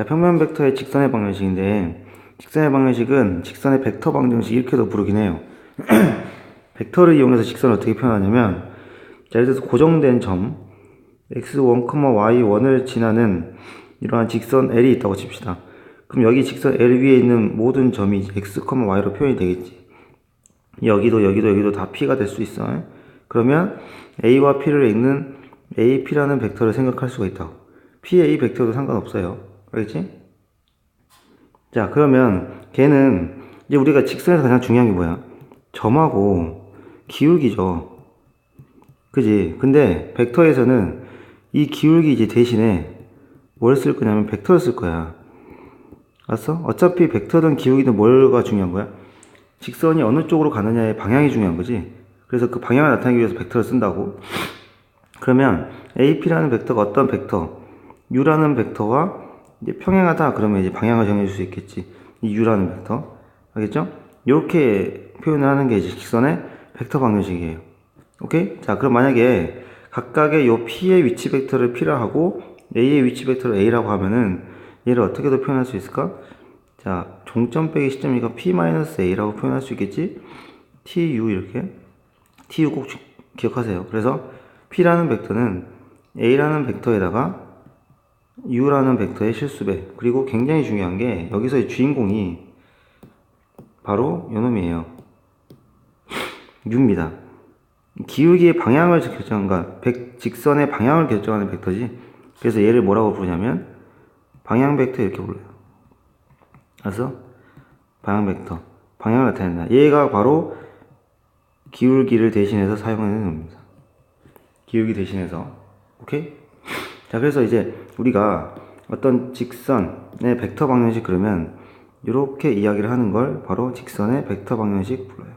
자, 평면 벡터의 직선의 방정식인데 직선의 방정식은 직선의 벡터 방정식 이렇게도 부르긴 해요. 벡터를 이용해서 직선을 어떻게 표현하냐면 자, 예를 들어서 고정된 점 x1, y1을 지나는 이러한 직선 L이 있다고 칩시다. 그럼 여기 직선 L 위에 있는 모든 점이 x, y로 표현이 되겠지. 여기도 여기도 여기도 다 P가 될 수 있어. 그러면 A와 P를 읽는 AP라는 벡터를 생각할 수가 있다고. PA 벡터도 상관없어요. 알겠지? 자, 그러면 걔는 이제 우리가 직선에서 가장 중요한 게 뭐야? 점하고 기울기죠. 그지? 근데 벡터에서는 이 기울기 이제 대신에 뭘 쓸 거냐면 벡터를 쓸 거야. 알았어? 어차피 벡터든 기울기든 뭐가 중요한 거야? 직선이 어느 쪽으로 가느냐의 방향이 중요한 거지. 그래서 그 방향을 나타내기 위해서 벡터를 쓴다고. 그러면 AP라는 벡터가 어떤 벡터, U라는 벡터와 이제 평행하다 그러면 이제 방향을 정해 줄 수 있겠지. 이 U라는 벡터. 알겠죠? 이렇게 표현을 하는 게 이제 직선의 벡터 방정식이에요. 오케이? 자, 그럼 만약에 각각의 요 P의 위치 벡터를 P라 하고 A의 위치 벡터를 A라고 하면은 얘를 어떻게도 표현할 수 있을까? 자, 종점 빼기 시점이니까 P-A라고 표현할 수 있겠지? TU 이렇게. TU 꼭 기- 기억하세요. 그래서 P라는 벡터는 A라는 벡터에다가 U라는 벡터의 실수배. 그리고 굉장히 중요한 게 여기서의 주인공이 바로 요놈이에요. U입니다. 기울기의 방향을 결정한, 그러니까 백- 직선의 방향을 결정하는 벡터지. 그래서 얘를 뭐라고 부르냐면 방향 벡터 이렇게 불러요. 그래서 방향 벡터, 방향을 나타낸다. 얘가 바로 기울기를 대신해서 사용하는 겁니다. 기울기 대신해서. 오케이? 자, 그래서 이제 우리가 어떤 직선의 벡터 방정식 그러면 이렇게 이야기를 하는 걸 바로 직선의 벡터 방정식 불러요.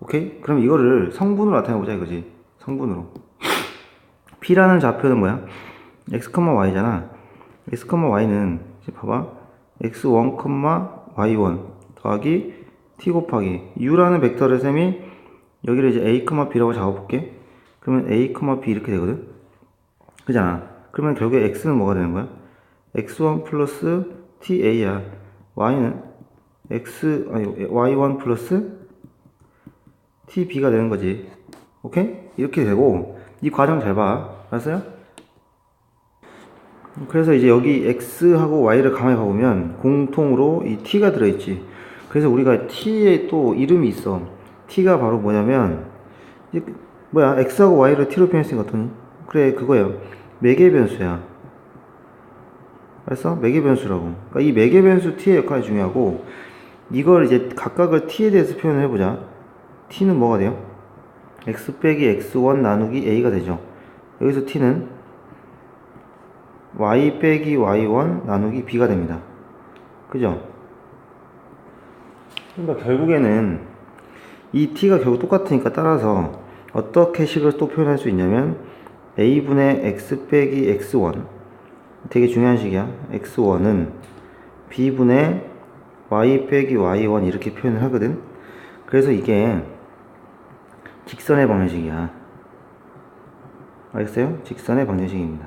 오케이? 그럼 이거를 성분으로 나타내보자 이거지. 성분으로. P라는 좌표는 뭐야? x, y잖아. x, y는 이제 봐봐. x1, y1 더하기 t 곱하기 u라는 벡터를 셈이 여기를 이제 a, b라고 잡아볼게. 그러면 a, b 이렇게 되거든. 그잖아. 그러면 결국에 x는 뭐가 되는 거야? x1 플러스 ta야. y는 x 아니 y1 플러스 tb가 되는 거지. 오케이? 이렇게 되고 이 과정 잘 봐. 알았어요? 그래서 이제 여기 x하고 y를 가만히 봐보면 공통으로 이 t가 들어있지. 그래서 우리가 t에 또 이름이 있어. t가 바로 뭐냐면 뭐야 x하고 y를 t로 표현했으니까 어떠니? 그래 그거야. 매개 변수야. 알았어? 매개 변수라고. 그러니까 이 매개 변수 t의 역할이 중요하고 이걸 이제 각각을 t에 대해서 표현을 해보자. t는 뭐가 돼요? x 빼기 x1 나누기 a가 되죠. 여기서 t는 y 빼기 y1 나누기 b가 됩니다. 그죠? 그러니까 결국에는 이 t가 결국 똑같으니까 따라서 어떻게 식을 또 표현할 수 있냐면 a분의 x 빼기 x1 되게 중요한 식이야. x1은 b분의 y 빼기 y1 이렇게 표현을 하거든. 그래서 이게 직선의 방정식이야. 알겠어요? 직선의 방정식입니다.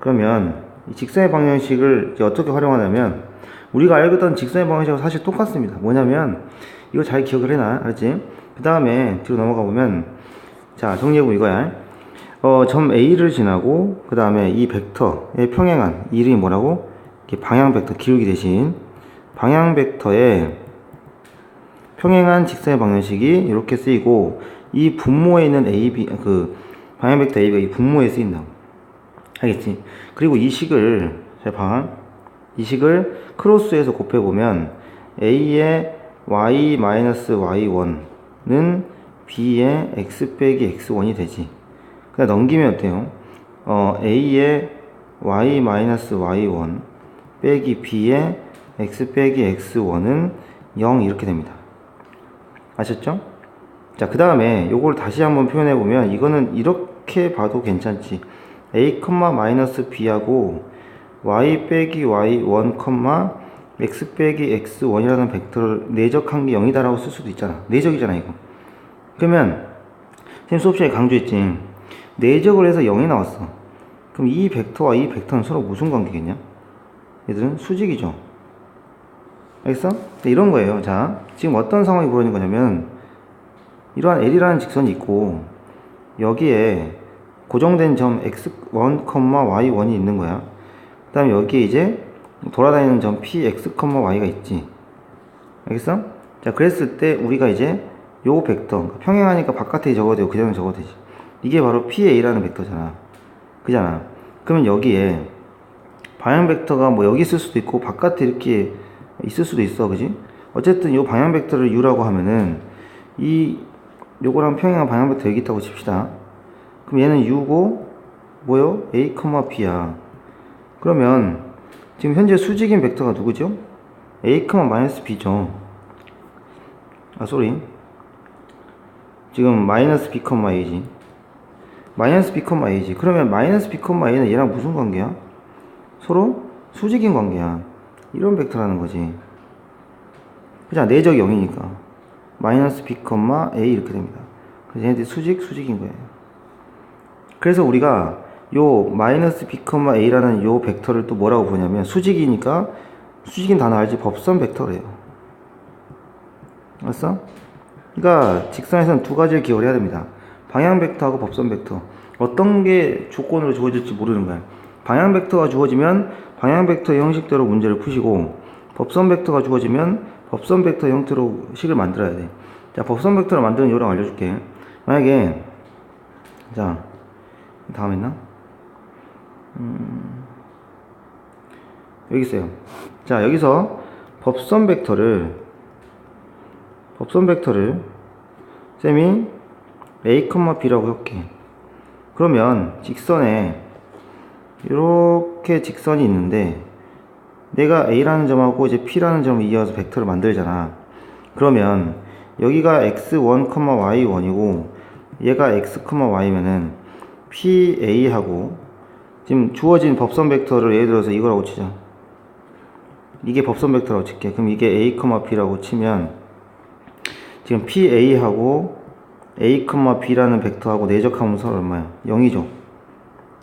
그러면 이 직선의 방정식을 어떻게 활용하냐면 우리가 알고 있던 직선의 방정식하고 사실 똑같습니다. 뭐냐면 이거 잘 기억을 해놔. 알았지? 그 다음에 뒤로 넘어가 보면 자 정리해보면 이거야. 어, 점 A를 지나고 그 다음에 이 벡터의 평행한 이름이 뭐라고? 이렇게 방향 벡터 기울기 대신 방향 벡터의 평행한 직선의 방정식이 이렇게 쓰이고 이 분모에 있는 AB 그 방향 벡터 AB가 이 분모에 쓰인다. 알겠지? 그리고 이 식을 잘 봐. 이 식을 크로스해서 곱해 보면 A의 y-y1은 B의 x 빼기 x1이 되지. 그냥 넘기면 어때요? 어, A의 y-y1 빼기 B의 x 빼기 x1은 0 이렇게 됩니다. 아셨죠? 자, 그 다음에 요걸 다시 한번 표현해 보면 이거는 이렇게 봐도 괜찮지. a, 마이너스 b하고 y 빼기 y1, x 빼기 x1이라는 벡터를 내적한 게 0이다라고 쓸 수도 있잖아. 내적이잖아, 이거. 그러면 선생님 수업 시간에 강조했지. 내적을 해서 0이 나왔어. 그럼 이 벡터와 이 벡터는 서로 무슨 관계겠냐? 얘들은 수직이죠. 알겠어? 네, 이런 거예요. 자, 지금 어떤 상황이 벌어진 거냐면, 이러한 L이라는 직선이 있고, 여기에 고정된 점 x1, y1이 있는 거야. 그 다음에 여기에 이제 돌아다니는 점 px, y가 있지. 알겠어? 자, 그랬을 때 우리가 이제 요 벡터, 그러니까 평행하니까 바깥에 적어도 그전에 적어도 되지. 이게 바로 pa라는 벡터잖아. 그잖아. 그러면 여기에 방향 벡터가 뭐 여기 있을 수도 있고 바깥에 이렇게 있을 수도 있어. 그지? 어쨌든 요 방향 벡터를 u라고 하면은 이 요거랑 평행한 방향 벡터 여기 있다고 칩시다. 그럼 얘는 u고 뭐요? a, b야. 그러면 지금 현재 수직인 벡터가 누구죠? a, b죠. 아, 쏘리. 지금 마이너스 b, a지. 마이너스 b, a지. 그러면 마이너스 b, a는 얘랑 무슨 관계야? 서로 수직인 관계야. 이런 벡터라는 거지. 그죠? 내적 0이니까. 마이너스 b, a 이렇게 됩니다. 그래서 얘네들이 수직, 수직인 거예요. 그래서 우리가 요 마이너스 b, a라는 요 벡터를 또 뭐라고 부르냐면 수직이니까 수직인 단어 알지? 법선 벡터래요. 알았어? 그러니까 직선에서는 두 가지를 해야 됩니다. 방향 벡터하고 법선 벡터. 어떤 게 조건으로 주어질지 모르는 거야. 방향 벡터가 주어지면 방향 벡터 형식대로 문제를 푸시고 법선 벡터가 주어지면 법선 벡터 형태로 식을 만들어야 돼. 자, 법선 벡터를 만드는 요령 알려줄게. 만약에 자 다음 있나? 음, 여기 있어요. 자 여기서 법선 벡터를 법선 벡터를 쌤이 a, b라고 할게. 그러면 직선에 이렇게 직선이 있는데 내가 a라는 점하고 이제 p라는 점을 이어서 벡터를 만들잖아. 그러면 여기가 x1, y1이고 얘가 x, y면은 PA하고 지금 주어진 법선 벡터를 예를 들어서 이거라고 치자. 이게 법선 벡터라고 칠게. 그럼 이게 A, B라고 치면 지금 PA하고 A, B라는 벡터하고 내적하면 서로 얼마야? 0이죠.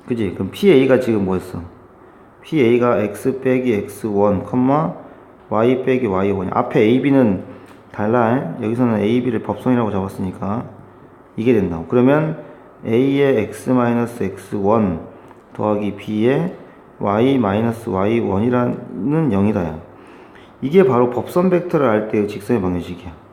그지? 그럼 PA가 지금 뭐였어? PA가 X 빼기 X1, Y 빼기 Y1. 앞에 AB는 달라. 여기서는 AB를 법선이라고 잡았으니까 이게 된다고. 그러면 a의 x-x1 더하기 b의 y-y1이라는 0이다. 이게 바로 법선 벡터를 알 때의 직선의 방정식이야.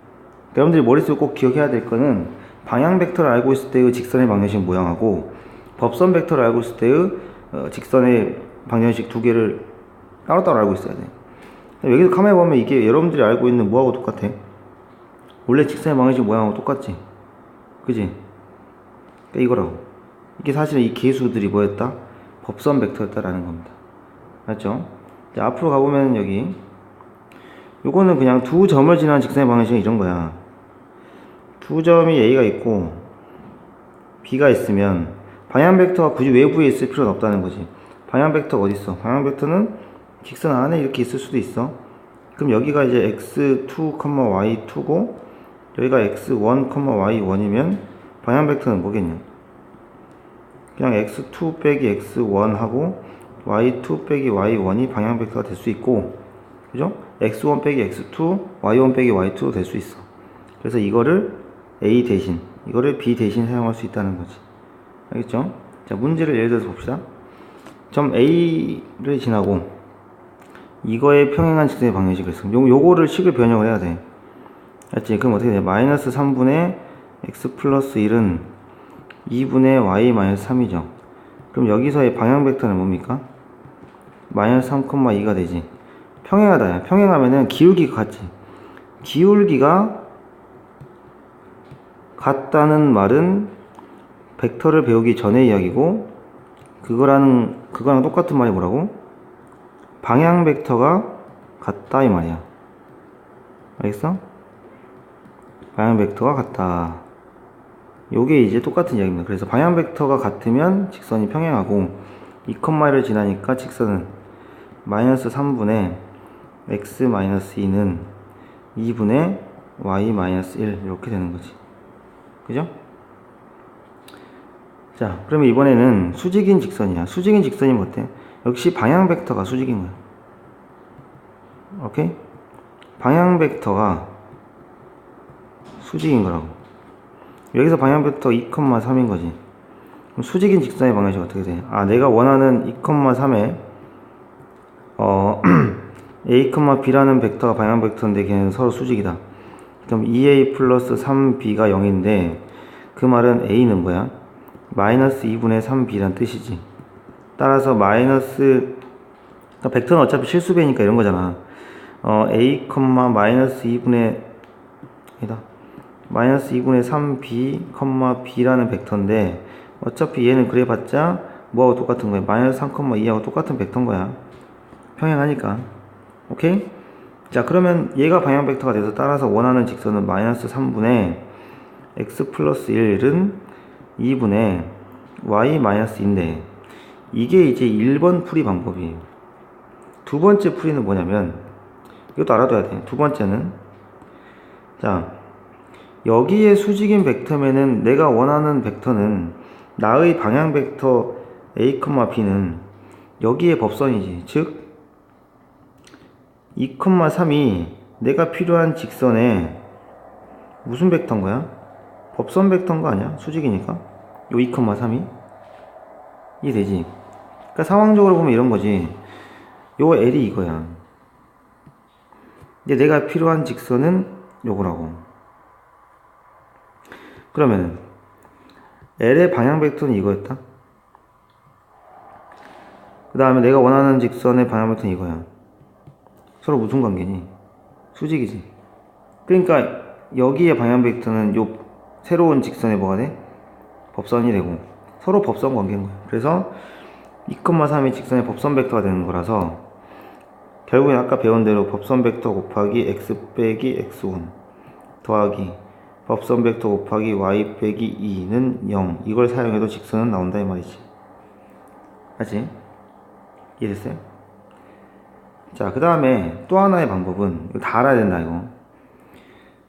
여러분들이 머릿속에 꼭 기억해야 될 거는 방향 벡터를 알고 있을 때의 직선의 방정식 모양하고 법선 벡터를 알고 있을 때의 어, 직선의 방정식 두 개를 따로따로 알고 있어야 돼. 여기서 카메라 보면 이게 여러분들이 알고 있는 뭐하고 똑같아? 원래 직선의 방정식 모양하고 똑같지? 그지? 그러니까 이거라고. 이게 사실은 이 계수들이 뭐였다? 법선 벡터였다라는 겁니다. 맞죠? 자, 앞으로 가보면 여기 요거는 그냥 두 점을 지나는 직선의 방정식은 이런 거야. 두 점이 A가 있고 B가 있으면 방향 벡터가 굳이 외부에 있을 필요는 없다는 거지. 방향 벡터가 어디 있어? 방향 벡터는 직선 안에 이렇게 있을 수도 있어. 그럼 여기가 이제 x2, y2고 여기가 x1, y1이면 방향 벡터는 뭐겠냐? 그냥 x2 빼기 x1 하고 y2 빼기 y1이 방향 벡터가 될 수 있고 그죠? x1 빼기 x2, y1 빼기 y2도 될 수 있어. 그래서 이거를 a 대신, 이거를 b 대신 사용할 수 있다는 거지. 알겠죠? 자, 문제를 예를 들어서 봅시다. 점 a를 지나고 이거의 평행한 직선의 방정식을 써. 요, 요거를 식을 변형을 해야 돼. 알지? 그럼 어떻게 돼? 마이너스 3분의 x 플러스 1은 2분의 y 마이너스 3이죠. 그럼 여기서의 방향 벡터는 뭡니까? 마이너스 3,2가 되지. 평행하다. 평행하면은 기울기가 같지. 기울기가 같다는 말은 벡터를 배우기 전의 이야기고 그거라는 그거랑 똑같은 말이 뭐라고? 방향 벡터가 같다 이 말이야. 알겠어? 방향 벡터가 같다. 요게 이제 똑같은 이야기입니다. 그래서 방향 벡터가 같으면 직선이 평행하고 2컴마를 지나니까 직선은 마이너스 3분의 x 마이너스 2는 2분의 y 마이너스 1 이렇게 되는 거지. 그죠? 자, 그러면 이번에는 수직인 직선이야. 수직인 직선이면 어때? 역시 방향 벡터가 수직인 거야. 오케이? 방향 벡터가 수직인 거라고. 여기서 방향 벡터 2,3인 거지. 그럼 수직인 직선의 방향이 어떻게 돼? 아, 내가 원하는 2,3에 어 a, b라는 벡터가 방향 벡터인데 걔는 서로 수직이다. 그럼 2a 플러스 3b가 0인데 그 말은 a는 뭐야? 마이너스 2분의 3b란 뜻이지. 따라서 마이너스 그러니까 벡터는 어차피 실수배니까 이런 거잖아. 어, a, 마이너스 2분의 아니다. 마이너스 2분의 3b, b라는 벡터인데 어차피 얘는 그래봤자 뭐하고 똑같은 거야. 마이너스 3,2하고 똑같은 벡터인 거야. 평행하니까. 오케이? 자 그러면 얘가 방향 벡터가 돼서 따라서 원하는 직선은 마이너스 3분의 x 플러스 1은 2분의 y 마이너스 인데 이게 이제 1번 풀이 방법이에요. 두 번째 풀이는 뭐냐면 이것도 알아둬야 돼. 두 번째는 자 여기에 수직인 벡터면은 내가 원하는 벡터는 나의 방향 벡터 a, b는 여기에 법선이지. 즉 2,3이 내가 필요한 직선에 무슨 벡터인 거야? 법선 벡터인 거 아니야? 수직이니까. 요 2,3이 이해되지? 그러니까 상황적으로 보면 이런 거지. 요 L이 이거야. 근데 내가 필요한 직선은 요거라고. 그러면 L의 방향 벡터는 이거였다. 그 다음에 내가 원하는 직선의 방향 벡터는 이거야. 서로 무슨 관계니? 수직이지. 그러니까 여기에 방향 벡터는 요 새로운 직선에 뭐가 돼? 법선이 되고 서로 법선 관계인 거야. 그래서 2,3이 직선의 법선 벡터가 되는 거라서 결국엔 아까 배운 대로 법선 벡터 곱하기 x 빼기 x1 더하기 법선 벡터 곱하기 y 빼기 2는 0 이걸 사용해도 직선은 나온다 이 말이지. 알지? 이해됐어요? 자, 그 다음에 또 하나의 방법은, 이거 다 알아야 된다, 이거.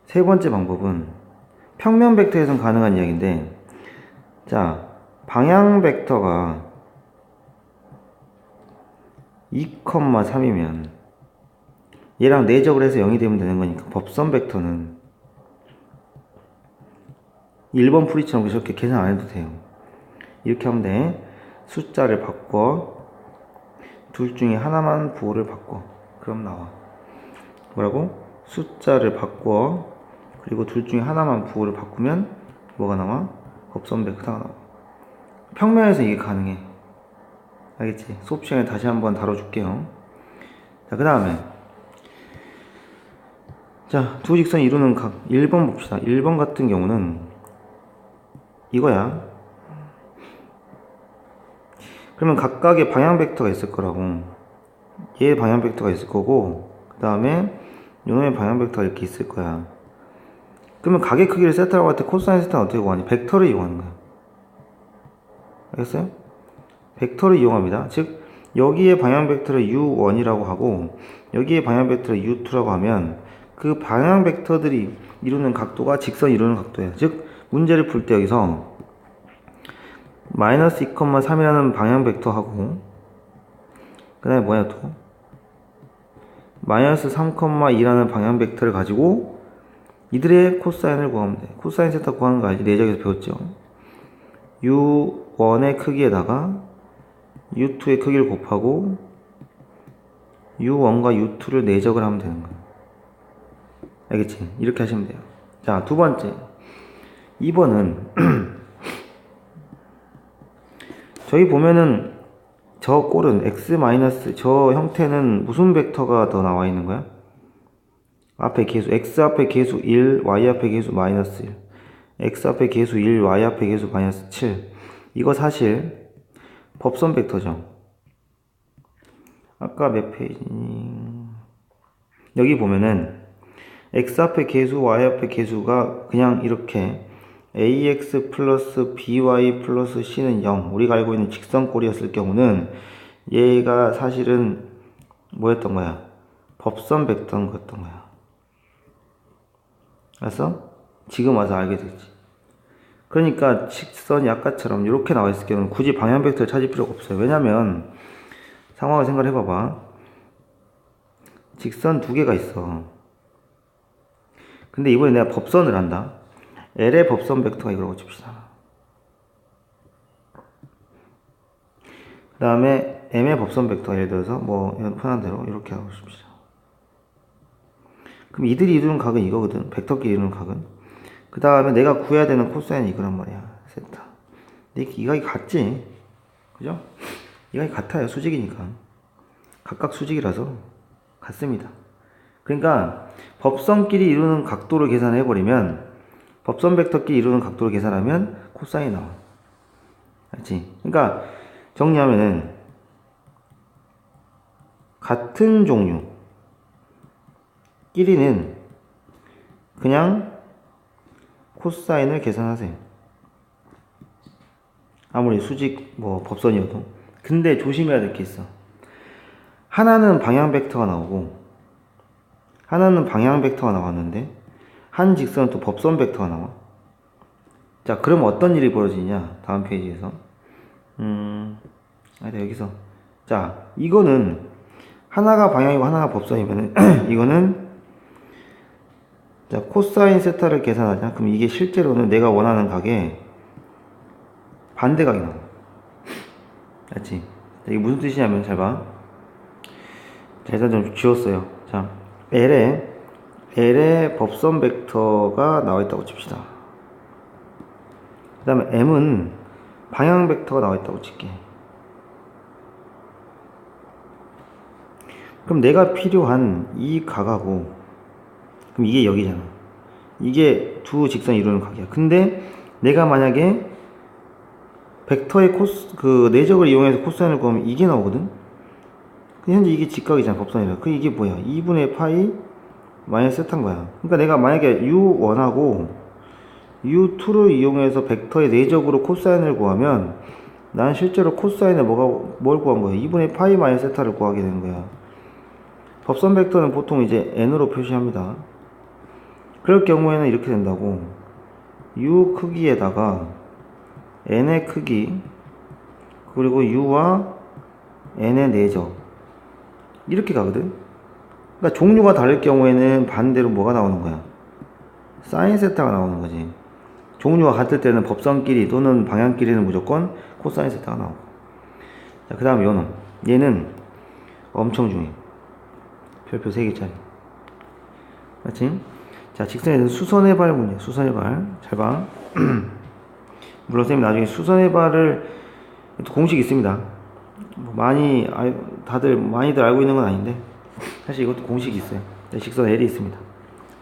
세 번째 방법은 평면 벡터에선 가능한 이야기인데, 자, 방향 벡터가 2,3이면 얘랑 내적을 해서 0이 되면 되는 거니까 법선 벡터는 1번 풀이처럼 그렇게 계산 안 해도 돼요. 이렇게 하면 돼. 숫자를 바꿔 둘 중에 하나만 부호를 바꿔. 그럼 나와. 뭐라고? 숫자를 바꿔. 그리고 둘 중에 하나만 부호를 바꾸면 뭐가 나와? 곱선 벡터가 나와. 평면에서 이게 가능해. 알겠지? 수업 시간에 다시 한번 다뤄줄게요. 자, 그 다음에. 자, 두 직선 이루는 각 1번 봅시다. 1번 같은 경우는 이거야. 그러면 각각의 방향 벡터가 있을 거라고. 얘의 방향 벡터가 있을 거고, 그 다음에 요놈의 방향 벡터가 이렇게 있을 거야. 그러면 각의 크기를 세타라고 할 때 코사인 세타는 어떻게 구하니? 벡터를 이용하는 거야. 알겠어요? 벡터를 이용합니다. 즉, 여기에 방향 벡터를 u1이라고 하고, 여기에 방향 벡터를 u2라고 하면, 그 방향 벡터들이 이루는 각도가 직선 이루는 각도예요. 즉, 문제를 풀 때 여기서 마이너스 2,3이라는 방향 벡터하고 그 다음에 뭐야 또? 마이너스 3,2라는 방향 벡터를 가지고 이들의 코사인을 구하면 돼. 코사인 세타 구하는 거 알지? 내적에서 배웠죠? u1의 크기에다가 u2의 크기를 곱하고 u1과 u2를 내적을 하면 되는 거야. 알겠지? 이렇게 하시면 돼요. 자 두 번째. 2번은 저기 보면은 저 꼴은 x 마이너스 저 형태는 무슨 벡터가 더 나와 있는 거야? 앞에 계수 x 앞에 계수 1, y 앞에 계수 마이너스 1 x 앞에 계수 1, y 앞에 계수 마이너스 7 이거 사실 법선 벡터죠. 아까 몇 페이지니? 여기 보면은 x 앞에 계수 y 앞에 계수가 그냥 이렇게 ax 플러스 by 플러스 c는 0 우리가 알고 있는 직선꼴이었을 경우는 얘가 사실은 뭐였던 거야? 법선 벡터인 거였던 거야. 알았어? 지금 와서 알게 됐지. 그러니까 직선이 아까처럼 이렇게 나와 있을 경우는 굳이 방향 벡터를 찾을 필요가 없어요. 왜냐면 상황을 생각해 봐봐. 직선 두 개가 있어. 근데 이번에 내가 법선을 한다. L의 법선 벡터가 이거라고 칩시다. 그 다음에 M의 법선 벡터 예를 들어서 뭐 편한 대로 이렇게 하고 싶시다. 그럼 이들이 이루는 각은 이거거든. 벡터끼리 이루는 각은. 그 다음에 내가 구해야 되는 코사인이 이거란 말이야. 세타. 근데 이 각이 같지? 그죠? 이 각이 같아요. 수직이니까. 각각 수직이라서 같습니다. 그러니까 법선끼리 이루는 각도를 계산해 버리면 법선 벡터끼리 이루는 각도를 계산하면 코사인이 나와. 알지? 그러니까 정리하면은 같은 종류 끼리는 그냥 코사인을 계산하세요. 아무리 수직 뭐 법선이어도. 근데 조심해야 될 게 있어. 하나는 방향 벡터가 나오고 하나는 방향 벡터가 나왔는데 한 직선은 또 법선 벡터가 나와. 자, 그럼 어떤 일이 벌어지냐? 다음 페이지에서. 음, 아니다, 여기서. 자, 이거는 하나가 방향이고 하나가 법선이면 이거는 자, 코사인 세타를 계산하자. 그럼 이게 실제로는 내가 원하는 각의 반대각이 나와. 알지? 자, 이게 무슨 뜻이냐면 잘 봐. 자, 일단 좀 지웠어요. 자, L에 L의 법선 벡터가 나와 있다고 칩시다. 그 다음에 M은 방향 벡터가 나와 있다고 칠게. 그럼 내가 필요한 이 각하고, 그럼 이게 여기잖아. 이게 두 직선이 이루는 각이야. 근데 내가 만약에 벡터의 코스, 그 내적을 이용해서 코사인을 구하면 이게 나오거든? 근데 현재 이게 직각이잖아, 법선이라. 그 이게 뭐야? 2분의 파이 마이너스 세타인 거야. 그러니까 내가 만약에 u1하고 u2를 이용해서 벡터의 내적으로 코사인을 구하면 난 실제로 코사인에 뭐가 뭘 구한 거야? 2분의 파이 마이너스 세타를 구하게 되는 거야. 법선 벡터는 보통 이제 n으로 표시합니다. 그럴 경우에는 이렇게 된다고. u 크기에다가 n의 크기 그리고 u와 n의 내적 이렇게 가거든. 그러니까 종류가 다를 경우에는 반대로 뭐가 나오는 거야? 사인 세타가 나오는 거지. 종류가 같을 때는 법선끼리 또는 방향끼리는 무조건 코사인 세타가 나오고. 자, 그 다음 요는 얘는 엄청 중요해. 별표 3개짜리. 맞지? 자, 직선에 대한 수선의 발 문제. 수선의 발. 잘 봐. 물론 쌤이 나중에 수선의 발을 또 공식이 있습니다. 뭐 많이 알, 다들 많이들 알고 있는 건 아닌데 사실 이것도 공식이 있어요. 네, 직선 L이 있습니다.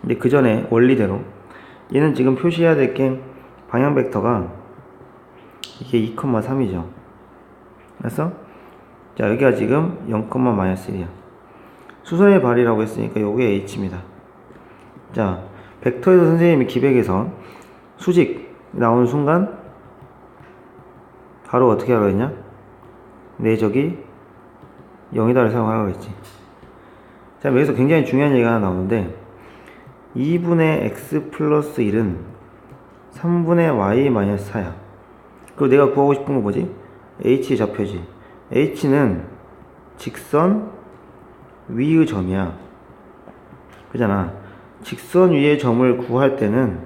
근데 그 전에 원리대로 얘는 지금 표시해야 될 게 방향 벡터가 이게 2,3이죠. 알았어? 자 여기가 지금 0,-1이야. 수선의 발이라고 했으니까 요게 H입니다. 자 벡터에서 선생님이 기백에서 수직 나오는 순간 바로 어떻게 하라 했냐? 내적이 0이다를 사용하라고 했지. 자, 여기서 굉장히 중요한 얘기가 하나 나오는데 2분의 x 플러스 1은 3분의 y 마이너스 4야. 그리고 내가 구하고 싶은 거 뭐지? h 좌표지. h는 직선 위의 점이야. 그잖아. 직선 위의 점을 구할 때는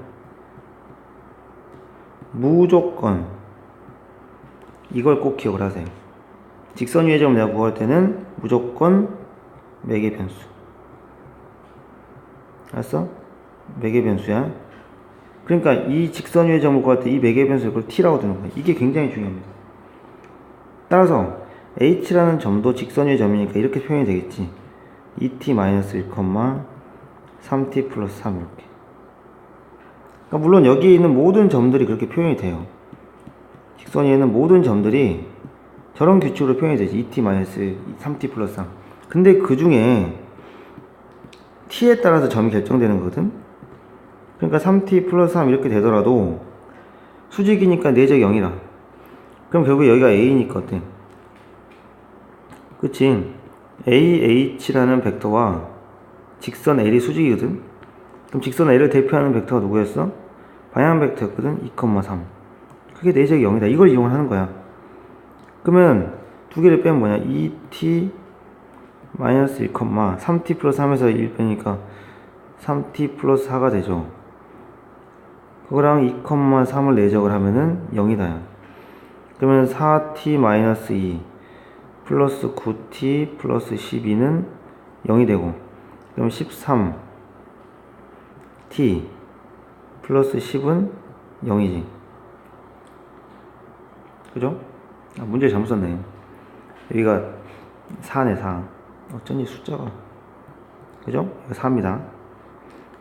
무조건 이걸 꼭 기억을 하세요. 직선 위의 점을 내가 구할 때는 무조건 매개 변수. 알았어? 매개 변수야. 그러니까 이 직선 위의 구할 때이 매개 변수를 그걸 t라고 두는 거야. 이게 굉장히 중요합니다. 따라서 h라는 점도 직선 위의 점이니까 이렇게 표현이 되겠지. 2t-1, 3t 플러스 3 이렇게. 그러니까 물론 여기에 있는 모든 점들이 그렇게 표현이 돼요. 직선 위에는 모든 점들이 저런 규칙으로 표현이 되지. 2t 3t 플러스 3. 근데 그 중에 t에 따라서 점이 결정되는 거거든. 그러니까 3t 플러스 3 이렇게 되더라도 수직이니까 내적 0이라. 그럼 결국 여기가 a니까 어때? 그치? ah라는 벡터와 직선 l이 수직이거든. 그럼 직선 l을 대표하는 벡터가 누구였어? 방향 벡터였거든. 2,3. 그게 내적이 0이다. 이걸 이용하는 거야. 그러면 두 개를 빼면 뭐냐? 2t 마이너스 1, 3t 플러스 3에서 1 빼니까 3t 플러스 4가 되죠. 그거랑 2, 3을 내적을 하면은 0이다. 그러면 4t 마이너스 2 플러스 9t 플러스 12는 0이 되고 그럼 13t 플러스 10은 0이지. 그죠? 아, 문제 잘못 썼네. 여기가 4네, 4. 어쩐지 숫자가. 그죠? 이거 4입니다.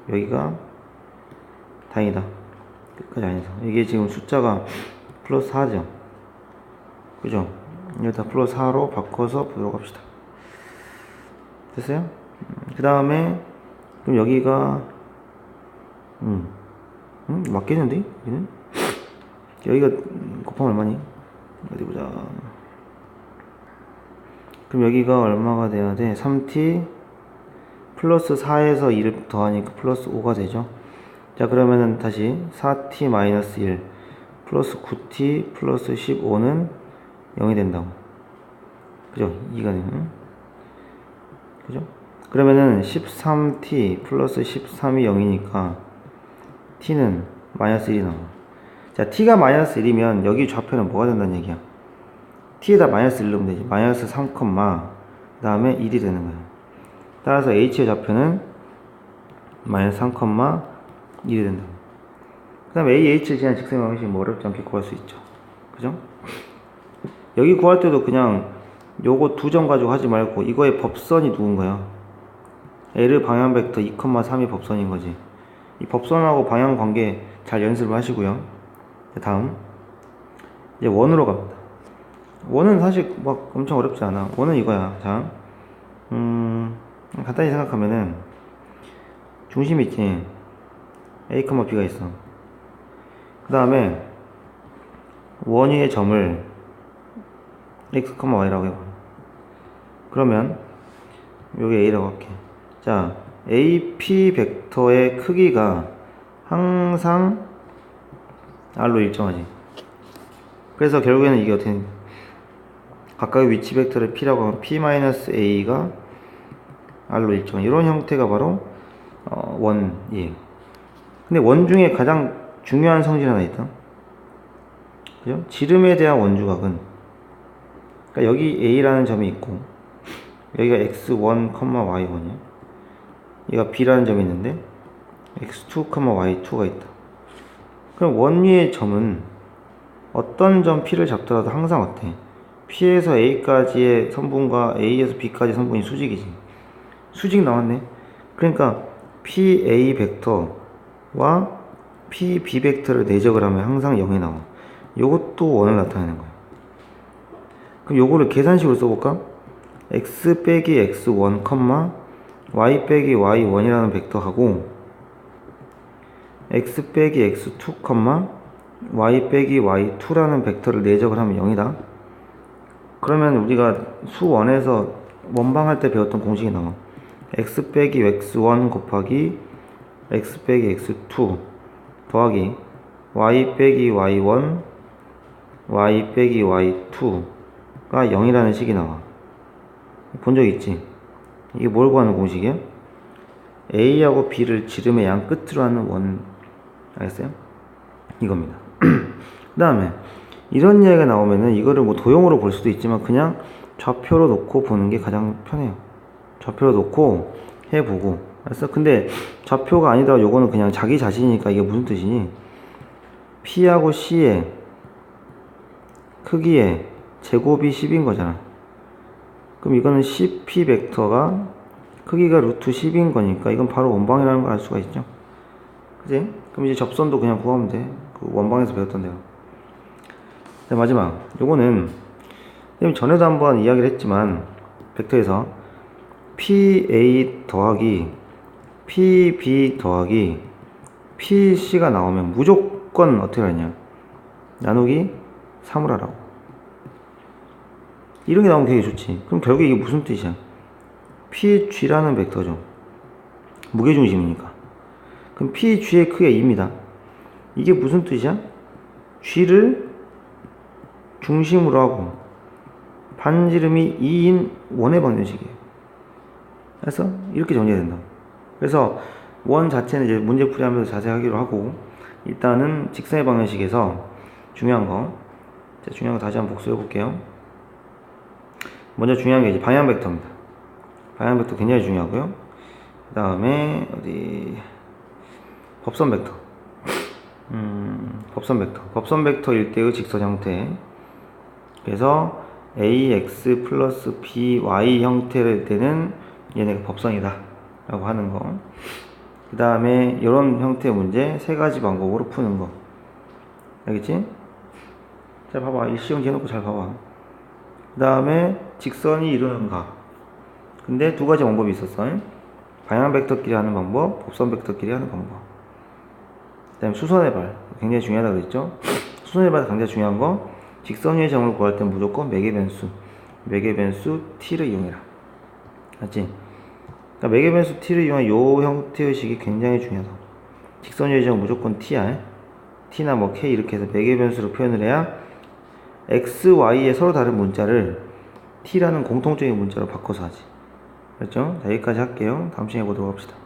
여기가 다행이다. 끝까지 아니서. 이게 지금 숫자가 플러스 4죠. 그죠? 여기다 플러스 4로 바꿔서 보도록 합시다. 됐어요? 그 다음에, 그럼 여기가, 음, 음, 맞겠는데? 여기는? 여기가 곱하면 얼마니? 어디 보자. 그럼 여기가 얼마가 돼야 돼? 3t 플러스 4에서 1을 더하니까 플러스 5가 되죠. 자, 그러면은 다시 4t 마이너스 1 플러스 9t 플러스 15는 0이 된다고. 그죠? 2가 되는. 그죠? 그러면은 13t 플러스 13이 0이니까 t는 마이너스 1이 나와. 자, t가 마이너스 1이면 여기 좌표는 뭐가 된다는 얘기야? T에다 마이너스 1 넣으면 되지. 마이너스 3, 그 다음에 1이 되는 거야. 따라서 h의 좌표는 마이너스 3, 1이 된다. 그 다음에 a, h에 대한 직선 방식이 뭐 어렵지 않게 구할 수 있죠. 그죠? 여기 구할 때도 그냥 요거 두 점 가지고 하지 말고 이거의 법선이 누군가요? L 방향 벡터 2, 3이 법선인 거지. 이 법선하고 방향 관계 잘 연습을 하시고요. 다음 이제 원으로 갑니다. 원은 사실 막 엄청 어렵지 않아. 원은 이거야. 자, 음, 간단히 생각하면은 중심 있지. A, B가 있어. 그 다음에 원 위의 점을 x, y라고 해봐. 그러면 요게 a라고 할게. 자, AP 벡터의 크기가 항상 r로 일정하지. 그래서 결국에는 이게 어떻게 각각의 위치 벡터를 p라고 하면 p-a가 r로 일정. 이런 형태가 바로 어, 원이에요. 근데 원 중에 가장 중요한 성질 하나 있다. 그죠? 지름에 대한 원주각은 그러니까 여기 a라는 점이 있고 여기가 x1, y1이야. 얘가 b라는 점이 있는데 x2, y2가 있다. 그럼 원위의 점은 어떤 점 P를 잡더라도 항상 어때? P에서 A까지의 선분과 A에서 B까지 선분이 수직이지. 수직 나왔네. 그러니까 PA 벡터와 PB 벡터를 내적을 하면 항상 0이 나와. 요것도 원을 나타내는 거야. 그럼 요거를 계산식으로 써볼까? x 빼기 x1, y 빼기 y1이라는 벡터하고 x 빼기 x2, y 빼기 y2라는 벡터를 내적을 하면 0이다. 그러면 우리가 수1에서 원방할 때 배웠던 공식이 나와. x 빼기 x1 곱하기 x 빼기 x2 더하기 y 빼기 y1 y 빼기 y2가 0이라는 식이 나와. 본 적 있지? 이게 뭘 구하는 공식이야? A하고 B를 지름의 양 끝으로 하는 원 알겠어요? 이겁니다. 그 다음에 이런 이야기가 나오면은 이거를 뭐 도형으로 볼 수도 있지만 그냥 좌표로 놓고 보는 게 가장 편해요. 좌표로 놓고 해보고 알았어? 근데 좌표가 아니다 요거는 그냥 자기 자신이니까 이게 무슨 뜻이니? P하고 C의 크기의 제곱이 10인 거잖아. 그럼 이거는 CP 벡터가 크기가 루트 10인 거니까 이건 바로 원방이라는 걸 알 수가 있죠. 그지? 그럼 이제 접선도 그냥 구하면 돼. 그 원방에서 배웠던 대로. 자, 마지막. 요거는, 전에도 한번 이야기를 했지만, 벡터에서 PA 더하기 PB 더하기 PC가 나오면 무조건 어떻게 하냐. 나누기 3을 하라고. 이런 게 나오면 되게 좋지. 그럼 결국에 이게 무슨 뜻이야? PG라는 벡터죠. 무게중심이니까. 그럼 PG의 크기가 2입니다. 이게 무슨 뜻이야? G를 중심으로 하고 반지름이 2인 원의 방정식이에요. 그래서 이렇게 정리해야 된다. 그래서 원 자체는 이제 문제 풀이하면서 자세히 하기로 하고 일단은 직선의 방정식에서 중요한 거, 자, 중요한 거 다시 한번 복수해 볼게요. 먼저 중요한 게 이제 방향 벡터입니다. 방향 벡터 굉장히 중요하고요. 그 다음에 어디 법선 벡터. 음, 법선 벡터. 법선 벡터일 때의 직선 형태. 그래서 ax 플러스 by 형태일 때는 얘네가 법선이다. 라고 하는 거. 그 다음에 이런 형태의 문제 세 가지 방법으로 푸는 거. 알겠지? 잘 봐봐. 일시형 해놓고 잘 봐봐. 그 다음에 직선이 이루는 각. 근데 두 가지 방법이 있었어. 방향 벡터끼리 하는 방법, 법선 벡터끼리 하는 방법. 그 다음에 수선의 발. 굉장히 중요하다 그랬죠? 수선의 발 굉장히 중요한 거. 직선 위의 점을 구할 땐 무조건 매개 변수. 매개 변수 t를 이용해라. 맞지? 그러니까 매개 변수 t를 이용한 요 형태의 식이 굉장히 중요하다. 직선 위의 점 무조건 t야. t나 뭐 k 이렇게 해서 매개 변수로 표현을 해야 x, y의 서로 다른 문자를 t라는 공통적인 문자로 바꿔서 하지. 그렇죠? 자, 여기까지 할게요. 다음 시간에 보도록 합시다.